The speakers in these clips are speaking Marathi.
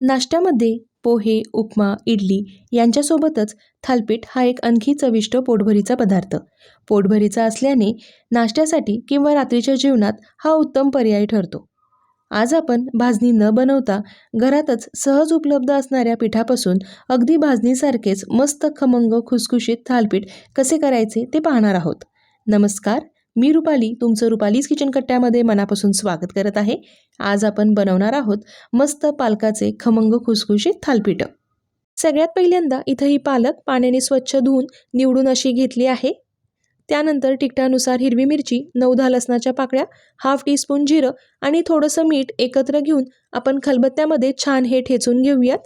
नाश्त्यामध्ये पोहे उपमा इडली यांच्यासोबतच थालपीठ हा एक आणखी चविष्ट पोटभरीचा पदार्थ. पोटभरीचा असल्याने नाश्त्यासाठी किंवा रात्रीच्या जेवणात हा उत्तम पर्याय ठरतो. आज आपण भाजणी न बनवता घरातच सहज उपलब्ध असणाऱ्या पिठापासून अगदी भाजणीसारखेच मस्त खमंग खुसखुशीत थालपीठ कसे करायचे ते पाहणार आहोत. नमस्कार मी रुपाली तुमचं रुपालीज किचन कट्ट्यामध्ये मनापासून स्वागत करत आहे. आज आपण बनवणार आहोत मस्त पालकाचे खमंग खुसखुशीत थालपीठं. सगळ्यात पहिल्यांदा इथं ही पालक पाण्याने स्वच्छ धुवून निवडून अशी घेतली आहे. त्यानंतर तिखटानुसार हिरवी मिरची नऊ दहा लसणाच्या पाकळ्या हाफ टीस्पून जिरं आणि थोडंसं मीठ एकत्र घेऊन आपण खलबत्त्यामध्ये छान हे ठेचून घेऊयात.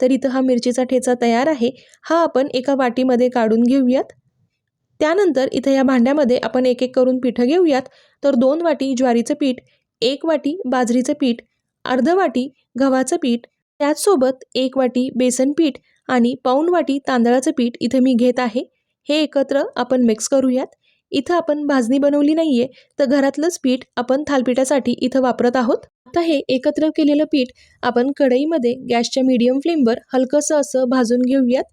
तर इथं हा मिरचीचा ठेचा तयार आहे. हा आपण एका वाटीमध्ये काढून घेऊयात. त्यानंतर इथं या भांड्यामध्ये आपण एक एक करून पिठं घेऊयात. तर दोन वाटी ज्वारीचं पीठ एक वाटी बाजरीचं पीठ अर्ध वाटी गव्हाचं पीठ त्याचसोबत एक वाटी बेसन पीठ आणि पाऊण वाटी तांदळाचं पीठ इथं मी घेत आहे. हे एकत्र आपण मिक्स करूयात. इथं आपण भाजणी बनवली नाही आहे तर घरातलंच पीठ आपण थालपीठासाठी इथं वापरत आहोत. आता हे एकत्र केलेलं पीठ आपण कढईमध्ये गॅसच्या मीडियम फ्लेमवर हलकंसं असं भाजून घेऊयात.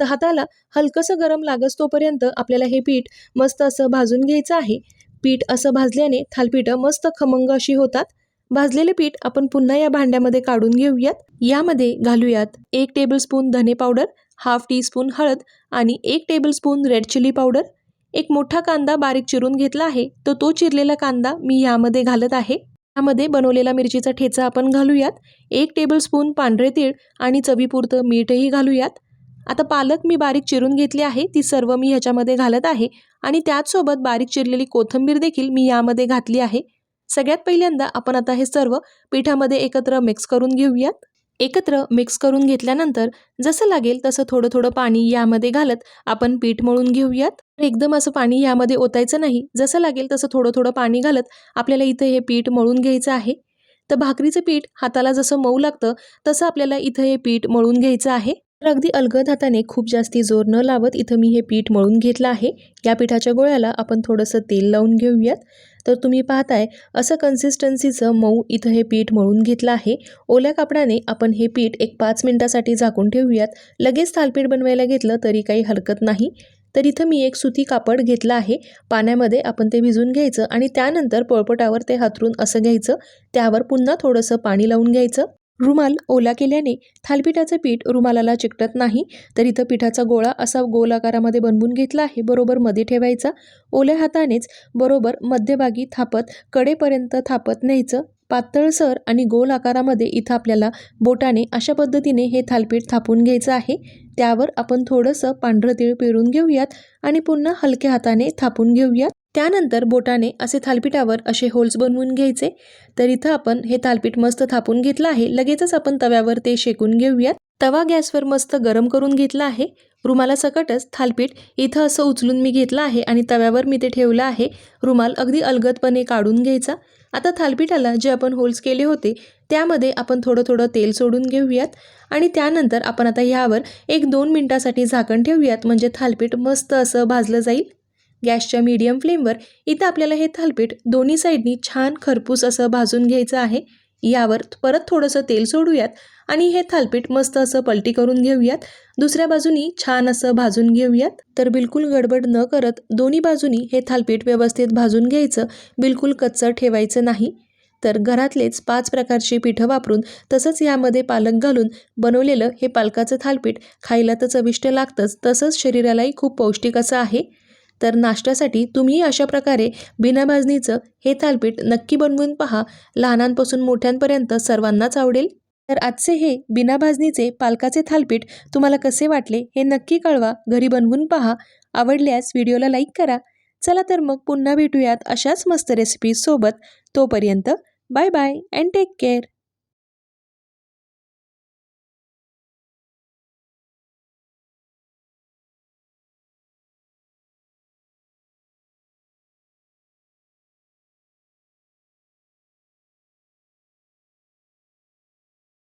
तर हाताला हलकंसं गरम लागस तोपर्यंत आपल्याला हे पीठ मस्त असं भाजून घ्यायचं आहे. पीठ असं भाजल्याने थालपीठं मस्त खमंग अशी होतात. भाजलेले पीठ आपण पुन्हा या भांड्यामध्ये काढून घेऊयात. यामध्ये घालूयात एक टेबलस्पून धने पावडर हाफ टी स्पून हळद आणि एक टेबलस्पून रेड चिली पावडर एक मोठा कांदा बारीक चिरून घेतला आहे. तर तो चिरलेला कांदा मी यामध्ये घालत आहे. यामध्ये बनवलेला मिरचीचा ठेचा आपण घालूयात. एक टेबलस्पून पांढरे तीळ आणि चवीपुरतं मीठही घालूयात. आता पालक मी बारीक चिरून घेतली आहे ती सर्व मी ह्याच्यामध्ये घालत आहे आणि त्याचसोबत बारीक चिरलेली कोथिंबीर देखील मी यामध्ये घातली आहे. सगळ्यात पहिल्यांदा आपण आता हे सर्व पिठामध्ये एकत्र मिक्स करून घेऊयात. एकत्र मिक्स करून घेतल्यानंतर जसं लागेल तसं थोडं थोडं पाणी यामध्ये घालत आपण पीठ मळून घेऊयात. एकदम असं पाणी यामध्ये ओतायचं नाही. जसं लागेल तसं थोडं थोडं पाणी घालत आपल्याला इथं हे पीठ मळून घ्यायचं आहे. तर भाकरीचं पीठ हाताला जसं मऊ लागतं तसं आपल्याला इथं हे पीठ मळून घ्यायचं आहे. तर अगदी अलगद हाताने खूप जास्ती जोर न लावत इथं मी हे पीठ मळून घेतलं आहे. या पिठाच्या गोळ्याला आपण थोडंसं तेल लावून घेऊयात. तर तुम्ही पाहताय असं कन्सिस्टन्सीचं मऊ इथं हे पीठ मळून घेतलं आहे. ओल्या कापडाने आपण हे पीठ एक पाच मिनटासाठी झाकून ठेवूयात. लगेच थालपीठ बनवायला घेतलं तरी काही हरकत नाही. तर इथं मी एक सुती कापड घेतलं आहे. पाण्यामध्ये आपण ते भिजून घ्यायचं आणि त्यानंतर पोळपटावर ते हातरून असं घ्यायचं. त्यावर पुन्हा थोडंसं पाणी लावून घ्यायचं. रुमाल ओला केल्याने थालपिठाचं पीठ रुमालाला चिकटत नाही तर इथं पिठाचा गोळा असा गोल आकारामध्ये बनवून घेतला आहे बरोबर मध्ये ठेवायचा. ओल्या हातानेच बरोबर मध्यभागी थापत कडेपर्यंत थापत न्यायचं. पातळसर आणि गोल आकारामध्ये इथं आपल्याला बोटाने अशा पद्धतीने हे थालपीठ थापून घ्यायचं आहे. त्यावर आपण थोडंसं पांढरं तीळ पेरून घेऊयात आणि पुन्हा हलक्या हाताने थापून घेऊयात. त्यानंतर बोटाने असे थालपिठावर असे होल्स बनवून घ्यायचे. तर इथं आपण हे थालपीठ मस्त थापून घेतलं आहे. लगेचच आपण तव्यावर ते शेकून घेऊयात. तवा गॅसवर मस्त गरम करून घेतला आहे. रुमाला सकटच थालपीठ इथं असं उचलून मी घेतलं आहे आणि तव्यावर मी ते ठेवलं आहे. रुमाल अगदी अलगदपणे काढून घ्यायचा. आता थालपीठाला जे आपण होल्स केले होते त्यामध्ये आपण थोडं थोडं तेल सोडून घेऊयात. आणि त्यानंतर आपण आता ह्यावर एक दोन मिनटासाठी झाकण ठेवूयात. म्हणजे थालपीठ मस्त असं भाजलं जाईल. गॅसच्या मीडियम फ्लेमवर इथं आपल्याला हे थालपीठ दोन्ही साईडनी छान खरपूस असं भाजून घ्यायचं आहे. यावर परत थोडंसं तेल सोडूयात आणि हे थालपीठ मस्त असं पलटी करून घेऊयात. दुसऱ्या बाजूनी छान असं भाजून घेऊयात. तर बिलकुल गडबड न करत दोन्ही बाजूनी हे थालपीठ व्यवस्थित भाजून घ्यायचं. बिलकुल कच्चं ठेवायचं नाही. तर घरातलेच पाच प्रकारची पिठं वापरून तसंच यामध्ये पालक घालून बनवलेलं हे पालकाचं थालपीठ खायला तर चविष्ट लागतंच. तसंच शरीरालाही खूप पौष्टिक असं आहे. तर नाश्त्यासाठी तुम्ही अशा प्रकारे बिना भाजणीचं हे थालपीठ नक्की बनवून पहा. लहानांपासून मोठ्यांपर्यंत सर्वांनाच आवडेल. तर आजचे हे बिना भाजणीचे पालकाचे थालपीठ तुम्हाला कसे वाटले हे नक्की कळवा. घरी बनवून पहा. आवडल्यास व्हिडिओला लाईक करा. चला तर मग पुन्हा भेटूयात अशाच मस्त रेसिपीजसोबत तोपर्यंत bye bye and take care.